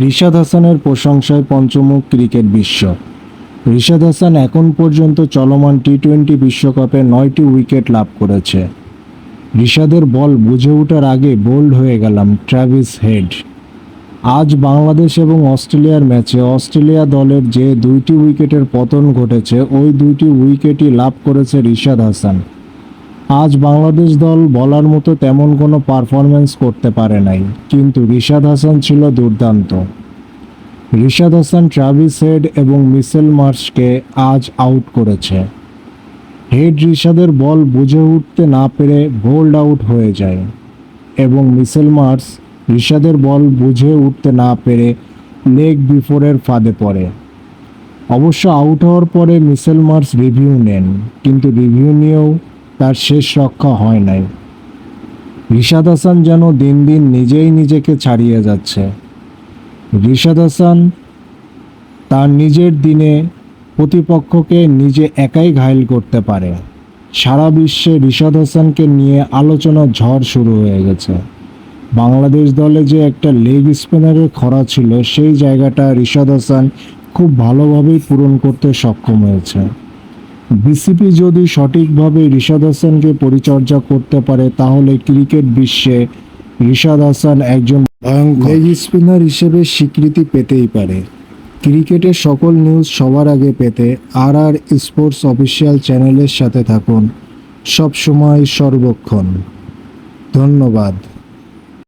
রিশাদ হাসানের প্রশংসায় পঞ্চমুখ ক্রিকেট বিশ্ব। রিশাদ হাসান এখন পর্যন্ত চলমান টি টোয়েন্টি বিশ্বকাপে নয়টি উইকেট লাভ করেছে। রিশাদের বল বুঝে ওঠার আগে বোল্ড হয়ে গেলাম ট্রাভিস হেড। আজ বাংলাদেশ এবং অস্ট্রেলিয়ার ম্যাচে অস্ট্রেলিয়া দলের যে দুইটি উইকেটের পতন ঘটেছে, ওই দুইটি উইকেটই লাভ করেছে রিশাদ হাসান। আজ বাংলাদেশ দল বলার মতো তেমন কোনো পারফরমেন্স করতে পারে নাই, কিন্তু রিশাদ হাসান ছিল দুর্দান্ত। রিশাদ হাসান ট্রাভিস হেড এবং মিসেল মার্শকে আজ আউট করেছে। হেড রিশাদের বল বুঝে উঠতে না পেরে বোল্ড আউট হয়ে যায় এবং মিসেল মার্স রিশাদের বল বুঝে উঠতে না পেরে লেগ বিফোরের ফাঁদে পড়ে। অবশ্য আউট হওয়ার পরে মিসেল মার্স রিভিউ নেন, কিন্তু রিভিউ নিয়েও তার শেষ রক্ষা হয় নাই। রিশাদ হাসান যেন দিন দিন নিজেই নিজেকে ছাড়িয়ে যাচ্ছে। রিশাদ হাসান তার নিজের দিনে প্রতিপক্ষকে নিজে একাই ঘায়েল করতে পারে। সারা বিশ্বে রিশাদ হাসানকে নিয়ে আলোচনার ঝড় শুরু হয়ে গেছে। বাংলাদেশ দলে যে একটা লেগ স্পিনারের খরা ছিল, সেই জায়গাটা রিশাদ হাসান খুব ভালোভাবেই পূরণ করতে সক্ষম হয়েছে। বিসিপি যদি সঠিকভাবে রিশাদ হাসানকে পরিচর্যা করতে পারে, তাহলে ক্রিকেট বিশ্বে রিশাদ হাসান একজন লেগ স্পিনার হিসেবে স্বীকৃতি পেতেই পারে। ক্রিকেটের সকল নিউজ সবার আগে পেতে আর আর স্পোর্টস অফিসিয়াল চ্যানেলের সাথে থাকুন। সব সময় সর্বক্ষণ। ধন্যবাদ।